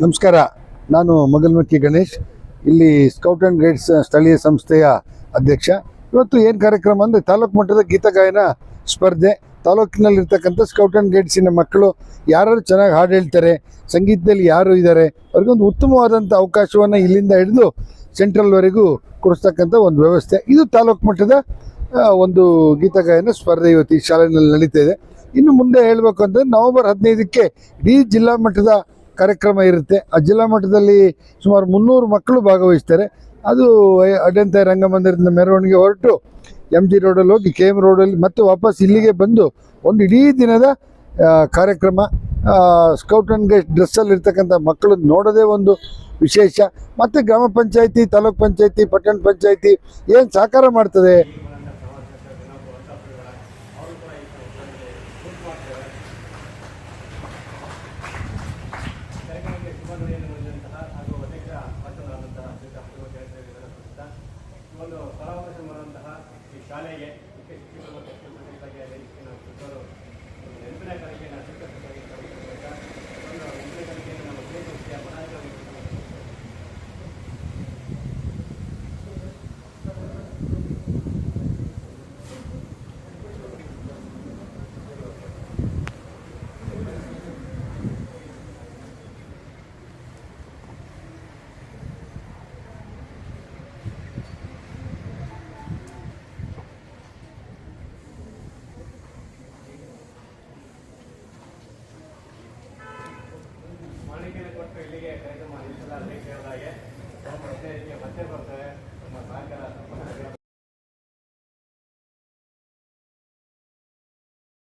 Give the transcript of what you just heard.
ನಮಸ್ಕಾರ. ನಾನು ಮಗಲ್ಮಕ್ಕಿ ಗಣೇಶ್. ಇಲ್ಲಿ ಸ್ಕೌಟ್ ಆ್ಯಂಡ್ ಗೈಡ್ಸ್ ಸ್ಥಳೀಯ ಸಂಸ್ಥೆಯ ಅಧ್ಯಕ್ಷ. ಇವತ್ತು ಏನು ಕಾರ್ಯಕ್ರಮ ಅಂದರೆ ತಾಲೂಕು ಮಟ್ಟದ ಗೀತಗಾಯನ ಸ್ಪರ್ಧೆ. ತಾಲೂಕಿನಲ್ಲಿರ್ತಕ್ಕಂಥ ಸ್ಕೌಟ್ ಆ್ಯಂಡ್ ಗೈಡ್ಸಿನ ಮಕ್ಕಳು ಯಾರು ಚೆನ್ನಾಗಿ ಹಾಡು ಹೇಳ್ತಾರೆ, ಸಂಗೀತದಲ್ಲಿ ಯಾರು ಇದ್ದಾರೆ ಅವ್ರಿಗೊಂದು ಉತ್ತಮವಾದಂಥ ಅವಕಾಶವನ್ನು ಇಲ್ಲಿಂದ ಹಿಡಿದು ಸೆಂಟ್ರಲ್ವರೆಗೂ ಕೊಡಿಸ್ತಕ್ಕಂಥ ಒಂದು ವ್ಯವಸ್ಥೆ. ಇದು ತಾಲೂಕು ಮಟ್ಟದ ಒಂದು ಗೀತಗಾಯನ ಸ್ಪರ್ಧೆ ಇವತ್ತು ಈ ಶಾಲೆಯಲ್ಲಿ ನಡೀತಾ ಇದೆ. ಇನ್ನು ಮುಂದೆ ಹೇಳಬೇಕು ಅಂದರೆ ನವೆಂಬರ್ ಹದಿನೈದಕ್ಕೆ ಇಡೀ ಜಿಲ್ಲಾ ಮಟ್ಟದ ಕಾರ್ಯಕ್ರಮ ಇರುತ್ತೆ. ಆ ಜಿಲ್ಲಾ ಮಟ್ಟದಲ್ಲಿ ಸುಮಾರು ಮುನ್ನೂರು ಮಕ್ಕಳು ಭಾಗವಹಿಸ್ತಾರೆ. ಅದು ಅಡೆಂತೈ ರಂಗಮಂದಿರದಿಂದ ಮೆರವಣಿಗೆ ಹೊರಟು ಎಂ ಜಿ ರೋಡಲ್ಲಿ ಹೋಗಿ ಕೆ ಎಂ ರೋಡಲ್ಲಿ ಮತ್ತೆ ವಾಪಸ್ ಇಲ್ಲಿಗೆ ಬಂದು ಒಂದು ಇಡೀ ದಿನದ ಕಾರ್ಯಕ್ರಮ ಸ್ಕೌಟ್ ಆ್ಯಂಡ್ ಗೈಡ್ ಡ್ರೆಸ್ಸಲ್ಲಿ ಇರ್ತಕ್ಕಂಥ ಮಕ್ಕಳು ನೋಡೋದೇ ಒಂದು ವಿಶೇಷ. ಮತ್ತು ಗ್ರಾಮ ಪಂಚಾಯಿತಿ, ತಾಲೂಕ್ ಪಂಚಾಯಿತಿ, ಪಟ್ಟಣ ಪಂಚಾಯಿತಿ ಏನು ಸಹಕಾರ ಮಾಡ್ತದೆ? ಒಂದು ಪರಾಮರ್ಶೆ ಮಾಡುವಂತಹ ಈ ಶಾಲೆಗೆ ಮುಖ್ಯ ಶಿಕ್ಷಕರು ಇಲ್ಲಿಗೆ ಕಾರ್ಯಕ್ರಮ ನಿಲ್ಲಿಸಲಾಗದೆ ಕೇಳಿದಾಗೆ ಮತ್ತೆ ಬರ್ತೇವೆ ನಮ್ಮ ಸಹಕಾರ